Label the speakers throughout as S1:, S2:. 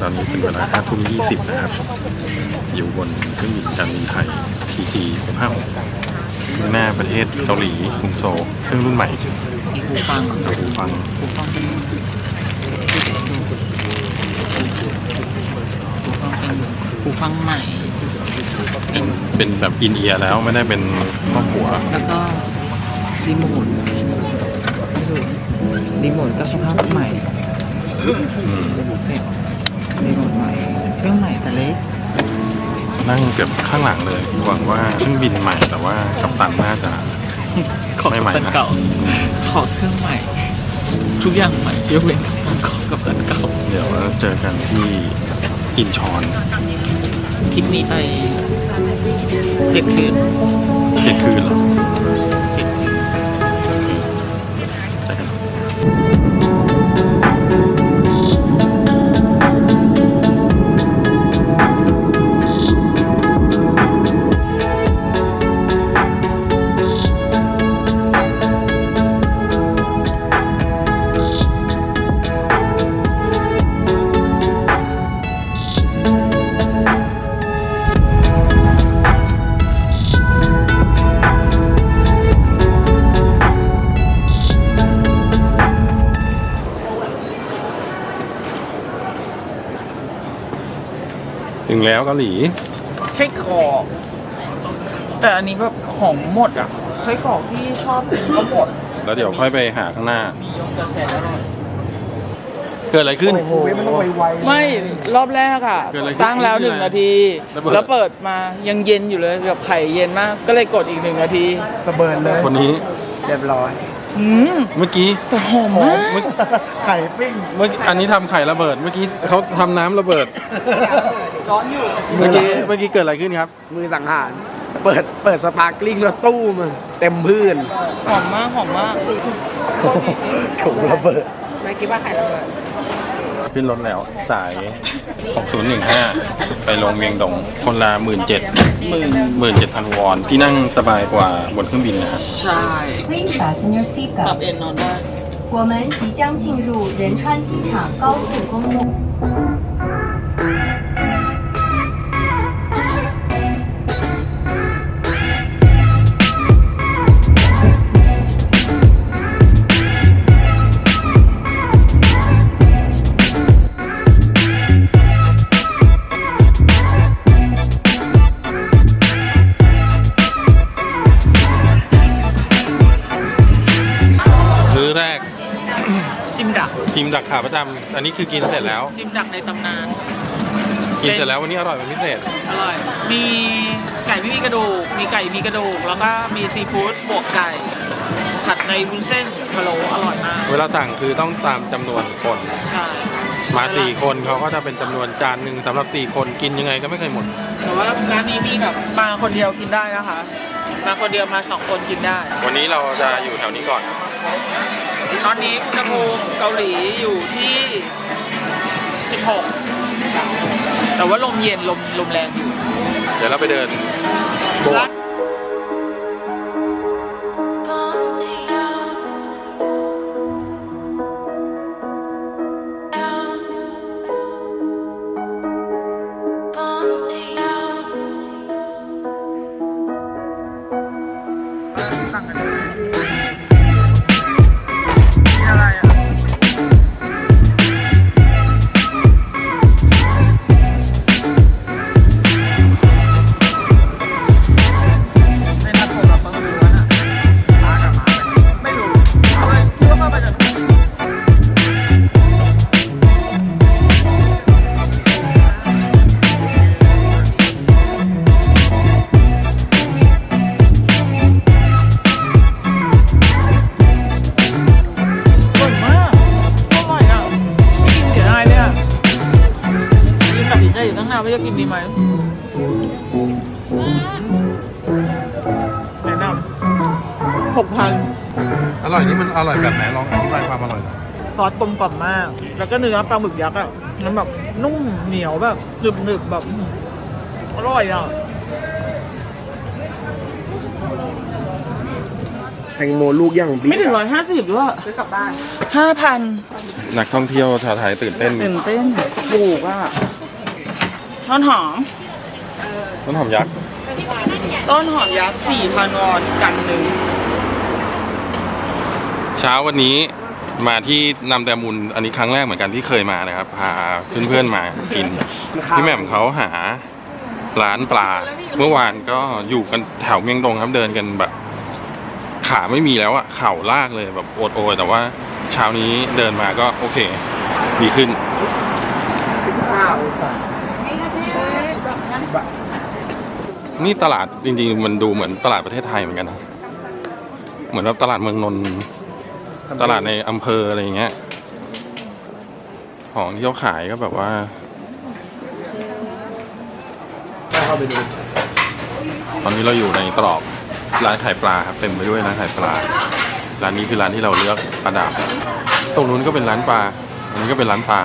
S1: ตอนนี้เป็นเวลาห้าทุ่มยี่สิบนะครับ อยู่บนเครื่องบินการบินไทย PT 656หน้าประเทศเกาหลีกรุงโซลเครื่องรุ่นใหม่
S2: อีกหูฟัง
S1: เราหูฟัง
S2: หูฟังเป็นหูฟังเป็นหูฟังใหม่เป็น
S1: เป็นแบบอินเอียร์แล้วไม่ได้เป็นครอบหัว
S2: แล้วก็รีโมทรีโมทก็สภาพใหม่
S1: อืม
S2: เนี่ย รีโมทใหม่เครื่องใหม่แต่เล็ก
S1: นั่งเกือบข้างหลังเลยหวังว่าเครื่องบินใหม่แต่ว่ากัปตันน่าจะ
S2: ของ
S1: ไม่ใหม่
S2: กัปตัน
S1: นะ
S2: เก่า ขอเครื่องใหม่ ทุกอย่างใหม่ยกเว้นกัปตันเก่ากับตันเก่า
S1: เดี๋ยวเราเจอกันที่อินชอน
S2: ทริปนี้ไปเจ็ดคืน
S1: เที่ยงคืนเหรอ แล้วเกาหลี
S2: ไส้กรอกแต่อันนี้แบบของหมดอะไส้กรอกที่ชอบกินก็หมด
S1: แล้วเดี๋ยวค่อยไปหาข้างหน้า
S2: มียงกระแสอร่อย
S1: เกิดอะไรขึ้น
S2: ไม่รอบแรกอะ
S1: เกิดอะไรขึ้น
S2: ตั้งแล้วหนึ่งนาที
S1: ระเบิด
S2: แล้วเปิดมายังเย็นอยู่เลยแบบไข่เย็นมาก ก็เลยกดอีกหนึ่งนาที
S3: ระเบิดเลย
S1: คนนี้
S3: เรียบร้อย
S2: อืม
S1: เมื่อกี้
S2: แต่หอมมาก
S1: เมื่อ
S3: ไข่ปิ้ง
S1: เมื่ออันนี้ทำไข่ระเบิด เมื่อกี้เขาทำน้ำระเบิด
S2: ร้อนอยู่
S1: เมื่อกี้เมื่อกี้เกิดอะไรขึ้นครับ
S3: มือสังหาร เปิดเปิดสปาร์กลิงแล้วตู้มันเต็มพื้น
S2: หอมมากหอมมาก
S3: ถุงระเบิด
S2: ไม่คิดว่าไข่ระเบิด
S1: ขึ้นรถแล้ว สาย 6015 ไปลงเวียงดง คนละหมื่นเจ็ด
S2: หมื่น
S1: หมื่นเจ็ดพันวอน ที่นั่งสบายกว่าบนเครื่องบินนะครับ
S2: ใช่
S4: Please fasten your
S2: ปรับ
S4: seatbelt.
S2: เอ็นนอนได้
S4: 我们即将进入仁川机场高速公路。
S1: อแรก
S2: จิ้มดัก
S1: กินดักขาประจำอันนี้คือกินเสร็จแล้ว
S2: จิ้มดักในตำนาน
S1: กินเสร็จแล้ววันนี้อร่อยเป็นพิเศษ
S2: อร่อย มีไก่ไม่มีกระดูก มีไก่มีกระดูก แล้วก็มีซีฟู้ดบวกไก่ ผัดในวุ้นเส้นพะโล้อร่อยมาก
S1: เวลาสั่งคือต้องตามจำนวนคน
S2: ใช่
S1: มาสี่คนเขาก็จะเป็นจำนวนจานหนึ่งสำหรับสี่คนกินยังไงก็ไม่เคยหมด
S2: แต่ว่าร้านนี้มีแบบมาคนเดียวกินได้นะคะ มาคนเดียวมาสองคนกินได้
S1: วันนี้เราจะอยู่แถวนี้ก่อน
S2: ตอนนี้อุณหภูมิเกาหลีอยู่ที่ 16 แต่ว่าลมเย็นลมลมแรงอยู่
S1: เดี๋ยวเราไปเดินโบสถ์
S2: อร่อยนี่มัน
S1: อร่อยแบบไหนลองอธิบายความอร่อยหน่อย
S2: ซอสกลมกล่อมมาก แล้วก็เนื้อปลาหมึกยักษ์อะ มันแบบนุ่มเหนียวแบบหนึบหนึบๆแบบอื้อหืออร่อยอะ
S3: แตงโมลูกย่างบิ๊ก
S2: ไม่ถึงร้อยห้าสิบด้วยซื้อกลับบ้านห้าพัน
S1: นักท่องเที่ยวชาวไทยตื่นเต้น
S2: ตื่นเต้นปลูกอะต้นหอม
S1: ต้นหอมยักษ์
S2: ต้นหอมยักษ์สี่พันวอนกันหนึ่ง
S1: เช้าวันนี้มาที่นำแตมุนอันนี้ครั้งแรกเหมือนกันที่เคยมานะครับพาเพื่อนๆมากินพี่แหม่มเขาหาร้านปลา เมื่อวานก็อยู่กันแถวเมียงดงครับเดินกันแบบ ขาไม่มีแล้วอะเข่าลากเลยแบบโอดโอยแต่ว่าเช้านี้เดินมาก็โอเค ดีขึ้นนี่ตลาดจริงๆ มันดูเหมือนตลาดประเทศไทยเหมือนกันนะ เหมือนแบบตลาดเมืองนนท์ ตลาดในอำเภออะไรอย่างเงี้ย ของที่เขาขายก็แบบว่า
S3: เข้าไปดู
S1: ตอนนี้เราอยู่ในตรอกร้านขายปลาครับเต็มไปด้วยร้านขายปลา ร้านนี้คือร้านที่เราเลือกประดับตรงนู้นก็เป็นร้านปลาอันนี้ก็เป็นร้านปลา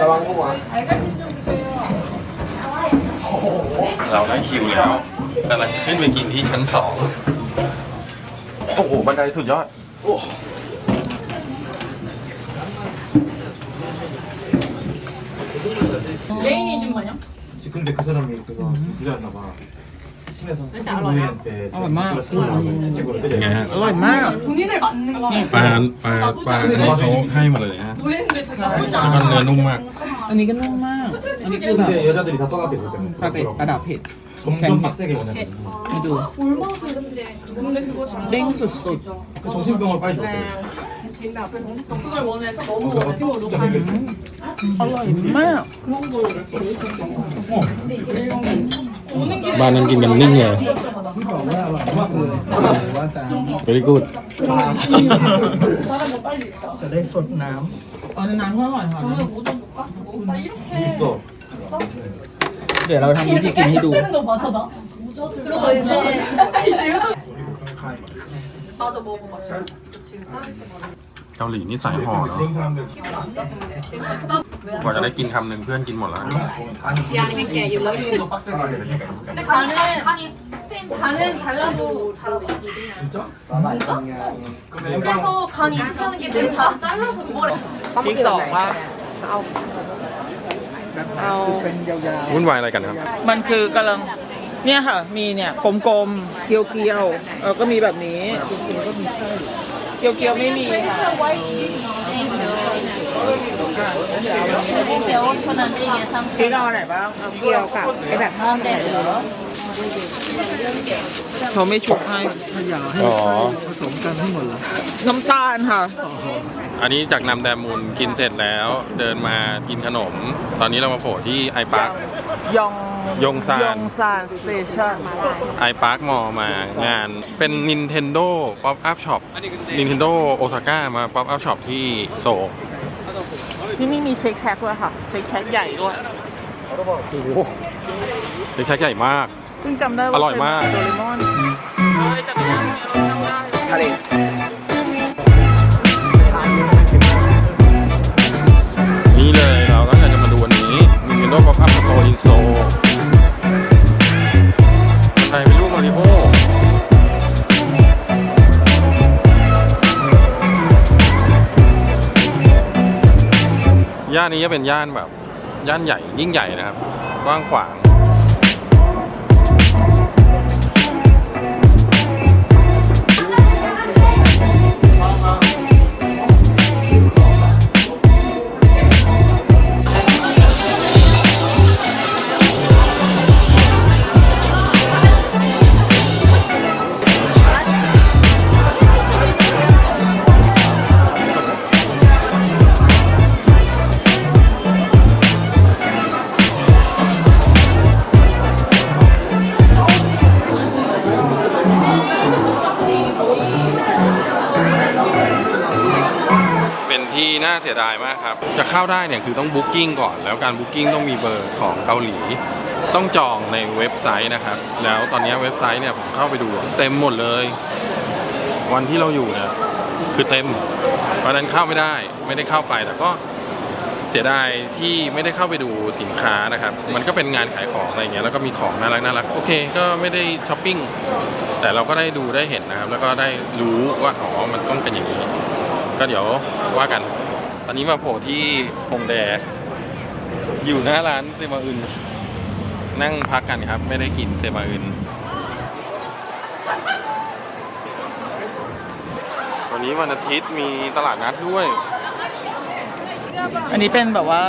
S3: ระวังหัว
S1: เราได้คิวแล้วกำลังขึ้นไปกินที่ชั้นสอง โอ้โห บันไดสุดยอด
S5: 근데 그 사람이 그거 부자였나 봐. 심해서 노예한 때
S2: 어, 엄마.
S5: 채찍으로 때려.
S1: ไงฮะ
S2: อร่อยมาก
S1: ปลาปลาปลาอันนี้เขาให้มาเลยฮะแล้วก็เนื้อนุ่มมาก
S2: อันนี้ก็นุ่มมาก อันนี้คือแบบ
S5: 근데 여자들이 다 떠나게 될 때는
S2: ปลาเป็ดประดับเผ็ด
S5: 점점 빡세게 원하는
S2: ให้ดู เด้งสุด
S5: 그 정신병을 빨리 줬대.
S6: 그걸 원해서 너무
S5: 그거 진짜 해결돼.
S2: ๆ อร่อยมาก
S1: บ้านนั้นกินกันนิ่งเลย very good
S2: จะได้สดน้ำอ๋อในน้ำก็อร่อยค่ะ
S5: 있어.
S2: เดี๋ยวเราทำวิธีกินให้ดู
S6: 거 맞아 나? 그리고 이제 이제 이것도 맞아 먹어봐
S1: เกาหลีนี่สายห่อเนาะ
S5: 그런 사람들
S1: กว่าจะได้กินคำหนึ่งเพื่อนกินหมดแล้ว
S6: 너 빡세게 하게 되니까. 근데 간은 간이 간은 잘라도 잘하고
S5: 진짜?
S6: 그래서 간 이식하는 게 제일 잘 잘라서 뭐래
S2: พริกสองว่า เอา
S1: วุ่นวายอะไรกันครับ
S2: มันคือกำลัง เนี่ยค่ะ มีเนี่ยกลมๆ เกียวๆแล้วก็มีแบบนี้ เกียวๆไม่มีค่ะ พริกเอาอันไหนบ้างเอาเกียวกับไอ้แบบห้ามแดดเหรอเขาไม่ชุบให้
S1: อ๋อ
S2: น้ำตาลค่ะ
S1: อันนี้จากนำแดมูลกินเสร็จแล้ว เดินมากินขนม ตอนนี้เรามาโผล่ที่ไอพาร์ค
S2: ยอง
S1: ยงซาน
S2: ยองซานสเตชัน
S1: ไอพาร์คมอมางานเป็น Nintendo Pop Up Shop Nintendo Osaka มา Pop Up Shop ที่โซล
S2: ที่นี่มีเช็คแช็คด้วยค่ะ เช็คแช็คใหญ่ด้วย
S1: เล็กแค่ใหญ่มาก
S2: เพิ่งจำได้ว่า
S1: อร่อยมาก
S2: เคยโดเรมอน เฮ้ยจักรยานเร
S1: ย่านนี้จะเป็นย่านแบบย่านใหญ่ยิ่งใหญ่นะครับ กว้างขวาง เข้าได้เนี่ยคือต้องบุ๊กิ้งก่อน แล้วการบุ๊กิ้งต้องมีเบอร์ของเกาหลี ต้องจองในเว็บไซต์นะครับ แล้วตอนนี้เว็บไซต์เนี่ยผมเข้าไปดูเต็มหมดเลย วันที่เราอยู่เนี่ยคือเต็ม เพราะฉะนั้นเข้าไม่ได้ไม่ได้เข้าไปแต่ก็เสียดายที่ไม่ได้เข้าไปดูสินค้านะครับ มันก็เป็นงานขายของอะไรเงี้ยแล้วก็มีของน่ารักน่ารักโอเค ก็ไม่ได้ช้อปปิ้งแต่เราก็ได้ดูได้เห็นนะครับ แล้วก็ได้รู้ว่าอ๋อมันต้องเป็นอย่างนี้ ก็เดี๋ยวว่ากัน ตอนนี้มาโผล่ที่ฮงแด อยู่หน้าร้านเซมาอึน นั่งพักกันครับ ไม่ได้กินเซมาอึน วันนี้วันอาทิตย์มีตลาดนัดด้วย
S2: อันนี้เป็นแบบว่า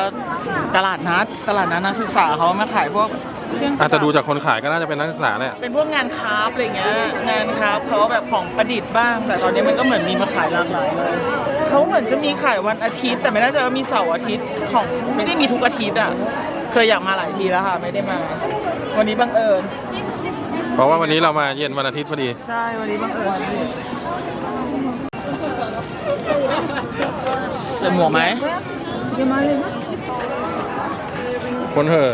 S2: ตลาดนัด ตลาดนัดนักศึกษาเขามาขายพวกเครื่อง
S1: อาจจะดูจากคนขายก็น่าจะเป็นนักศึกษาแหละ
S2: เป็นพวกงานคราฟต์อะไรเงี้ย งานคราฟต์เขาแบบของประดิษฐ์บ้าง แต่ตอนนี้มันก็เหมือนมีมาขายหลากหลายเลย เขาเหมือนจะมีขายวันอาทิตย์ แต่ไม่แน่ใจว่ามีเสาร์อาทิตย์ของไม่ได้มีทุกอาทิตย์อะ เคยอยากมาหลายทีแล้วค่ะ ไม่ได้มา วันนี้บังเอิญ
S1: เพราะว่าวันนี้เรามาเย็นวันอาทิตย์พอดี
S2: ใช่ วันนี้บังเอิญเปิดหมวกไหม
S1: คนเหอะ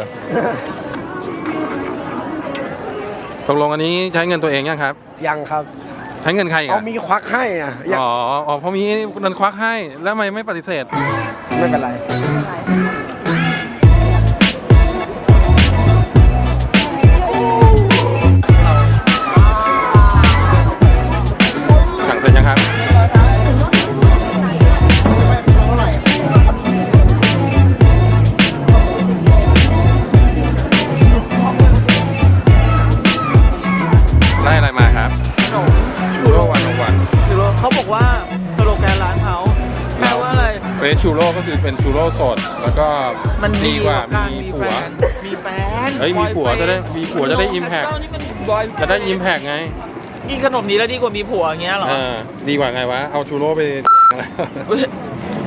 S1: ตกลงอันนี้ใช้เงินตัวเองยังครับ
S3: ยังครับ
S1: ใช้เงินใครอีก
S3: เอา
S1: อะ
S3: มีควักให้นะยัง
S1: อ๋ออ๋อเพราะมีนันควักให้แล้วทำไมไม่ปฏิเสธ
S3: ไม่เป็นไร
S1: ชูโร่
S2: ก็
S1: คือเป็นชูโร่สด แล้วก็
S2: มัน
S1: ดีกว่า
S2: การ
S1: มี
S2: มี
S1: ผั
S2: แฟ
S1: ว
S2: นมีแฟน
S1: เฮ้ยมีผัว
S2: boyfriend
S1: จะได้มีผัวจะได้ impact
S2: นี่มันบอย
S1: จะได้อิมแพกไง
S2: กินขนมนี้แล้วดีกว่ามีผัวอย่างเงี้ยเหรอ
S1: เออดีกว่าไงวะ เอาชูโร่ไปแล้ว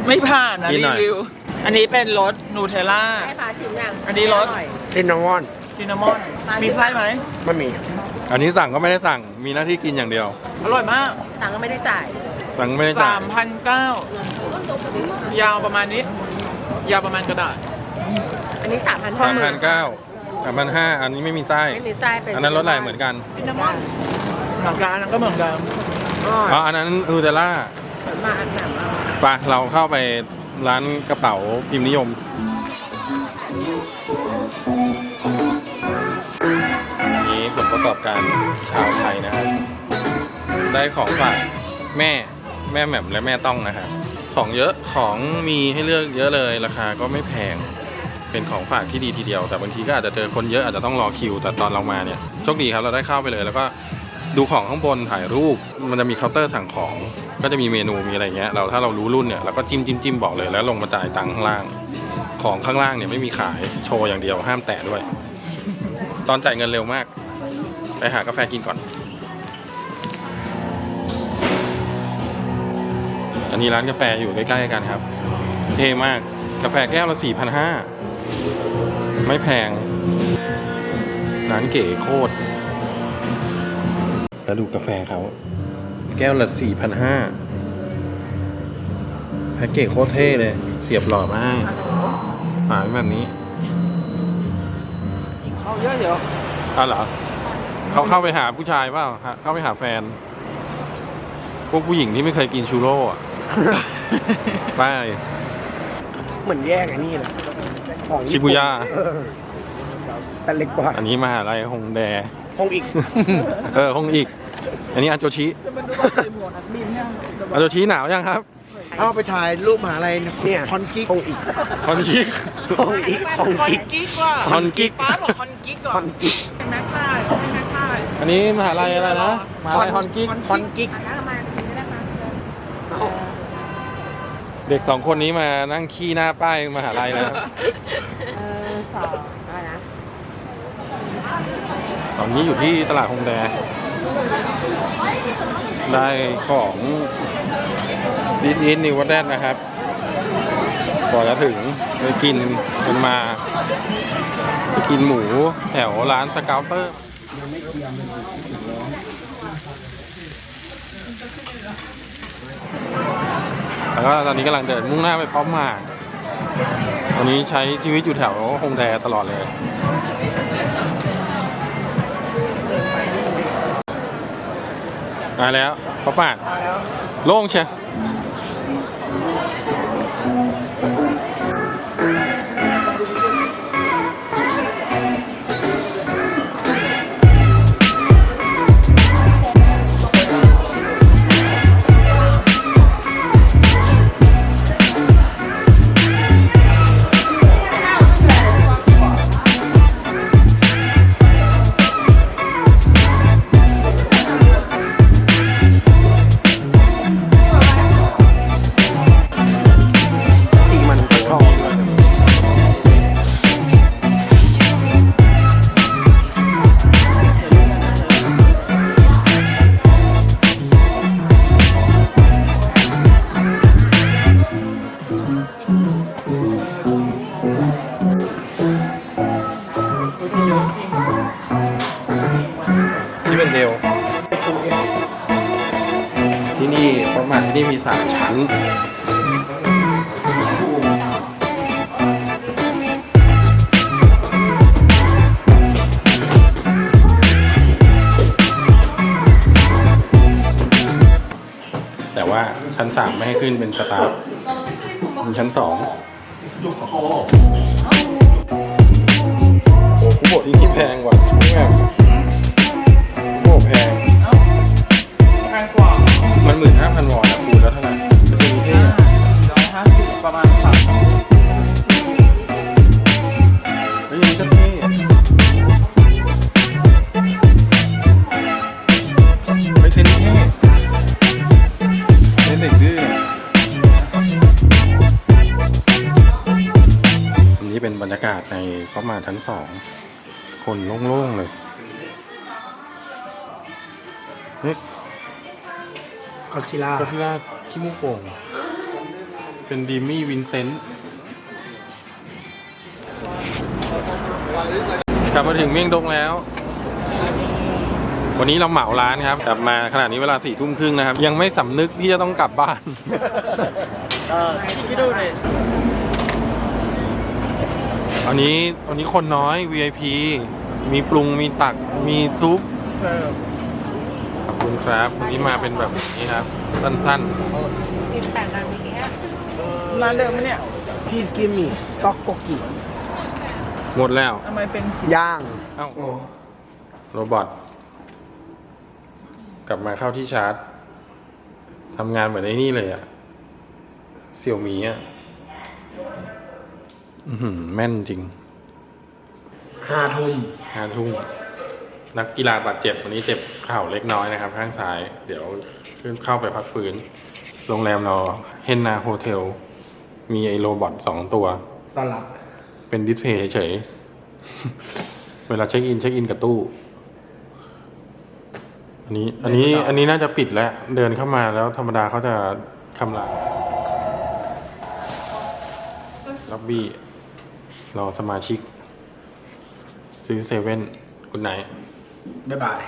S2: ไม่ผ่านนะ
S1: กิน
S2: รี
S1: หน่อย
S2: วิว อันนี้เป็นรสนูเทลล่าอันนี้รส
S3: ซินนางอน
S2: ซินนามอน มีไส้ไหม
S3: ไม่มี
S1: อันนี้สั่งก็ไม่ได้สั่ง มีหน้าที่กินอย่างเดียว
S2: อร่อยมาก
S1: สั่งไม่ได้จ่า
S2: สายมพันเก้ายาวประมาณนี้ ยาวประมาณกระดาษ
S7: อันนี้สามพัน
S1: สามพันเก้าสามพันห้าอันนี้ไม่มีไส้
S7: ไม่มีไส้เป็น
S1: อันนั้นรสอะไรเหมือนกัน
S7: ซินนามอน
S2: เหมือนกันอันนั้นก็เหมือนกัน
S7: อ๋อ
S1: อ๋ออันนั้นนูเทลล่า
S7: เหมือนมาอันแบบว่า
S1: ไปเราเข้าไปร้านกระเป๋าพิมพ์นิยม นี้ผลประกอบการชาวไทยนะครับ ได้ของฝากแม่ แม่แหม่มและแม่ต้องนะครับของเยอะของมีให้เลือกเยอะเลยราคาก็ไม่แพงเป็นของฝากที่ดีทีเดียว แต่บางทีก็อาจจะเจอคนเยอะอาจจะต้องรอคิว แต่ตอนเรามาเนี่ยโชคดีครับเราได้เข้าไปเลย แล้วก็ดูของข้างบนถ่ายรูปมันจะมีเคาน์เตอร์สั่งของ ก็จะมีเมนูมีอะไรเงี้ยเราถ้าเรารู้รุ่นเนี่ยเราก็จิ้มจิ้มจิ้มบอกเลยแล้วลงมาจ่ายตังค์ข้างล่าง ของข้างล่างเนี่ยไม่มีขายโชว์อย่างเดียวห้ามแตะด้วย ตอนจ่ายเงินเร็วมาก ไปหากาแฟกินก่อน อันนี้ร้านกาแฟอยู่ใกล้ๆกันครับ เท่มากกาแฟแก้วละ4,500 ไม่แพง ร้านเก๋โคตร แล้วดูกาแฟเขา แก้วละ4,500แพ็กเกจโคตรเท่เลย เสียบหล่อมากหาแบบนี้
S2: เอาเยอะเดี๋ยว
S1: อ้าวเหรอเขาเข้าไปหาผู้ชายเปล่าฮะเข้าไปหาแฟน พวกผู้หญิงที่ไม่เคยกินชูโร่อะ ไป
S3: เหมือนแยกไอ้นี่เลยของ
S1: ชิบุย่า
S3: เออแต่เล็กกว่า
S1: อันนี้มหาลัยฮงแด
S3: คงอีก
S1: เออฮงอีก อันนี้อันโจชิ
S2: จะมันดูว่าใส่หมวกนักบินเนี่ย
S1: อันโจชิหนาวยังครับ
S3: เอาไปถ่ายรูปมหาลัยเนี่ยคอนกิกคงอีก
S1: คอนชิก
S3: คงอีกคง
S2: คอน
S3: อีก
S2: กิ๊กว่ะ
S1: คอนกิ๊ก
S2: ป้าบอกคอนกิ๊กก่อ
S3: คอนนกิก
S2: แม็กใต้ให้แม็กใต้
S1: อันนี้มหาลัยอะไรนะมหาลัยฮอนกิก
S3: คอนกิก
S1: เด็กสองคนนี้มานั่งขี้หน้าป้ายมหาลัยแล้ว
S7: เออสองอะไรนะ
S1: ตอนนี้อยู่ที่ตลาดฮงแดได้ของดิสอินนิวแดนนะครับกว่าจะถึงไปกินกันมา ไปกินหมูแถวร้านสเกลเตอร์ แล้วก็ตอนนี้กำลังเดินมุ่งหน้าไปพร้อมมาวันนี้ใช้ชีวิตอยู่แถวคงแดตลอดเลยมาแล้วพระปา
S2: น
S1: โล่งใช่
S3: มี
S1: ชั้นสองโอ้คุโบะที่นี่แพงกว่าเนี่คุโบะแพง
S2: แพงกว่า
S1: มันหมื่นห้าพันวอนนะคูณแล้วเท่าไหร่จะเป็นากาศในประมาณชั้นสอง คนโล่งๆเลยเฮ้ย
S3: กอซิล่า
S1: ก็ที่ว่าขี้มูกโป่งเป็นดีมี่วินเซนต์กลับมาถึงเมี่ยงดงแล้ว วันนี้เราเหมาร้านครับ กลับมาขนาดนี้เวลาสี่ทุ่มครึ่งนะครับ ยังไม่สำนึกที่จะต้องกลับบ้าน
S2: เออพี่ดูเลย
S1: วันนี้วันนี้คนน้อย VIP มีปรุงมีตักมีซุป
S2: เสิร์ฟ
S1: ขอบคุณครับวันนี้มาเป็นแบบนี้ครับ สั้น
S7: สิบแปดนาทีเนี้ย
S2: ร้านเดิมไหมเนี่ย
S3: พี่กิมมี่ต๊อกโกกิ
S1: ๆ หมดแล้ว
S2: ทำไมเป็นสี
S3: ย่าง
S1: เอ้าโรบอทกลับมาเข้าที่ชาร์จทำงานเหมือนไอ้นี่เลยอะเสี่ยวมีอะอื้อหือ แม่นจริง
S3: ห้าทุ่ม
S1: ห้าทุ่มนักกีฬาบาดเจ็บวันนี้เจ็บเข่าเล็กน้อยนะครับ ข้างซ้าย เดี๋ยวขึ้นเข้าไปพักฟื้น โรงแรมเราเฮนนาโฮเทล มีไอโรบอทสองตัว
S3: ตอนหลับ
S1: เป็นดิสเพย์เฉยๆเวลาเช็คอิน เช็คอินกับตู้ อันนี้ อันนี้ อันนี้น่าจะปิดแล้ว เดินเข้ามาแล้วธรรมดาเขาจะคำรามล็อบบี้ รอสมาชิก ซื้อเซเว่นกุณไหน
S3: บ๊ายบาย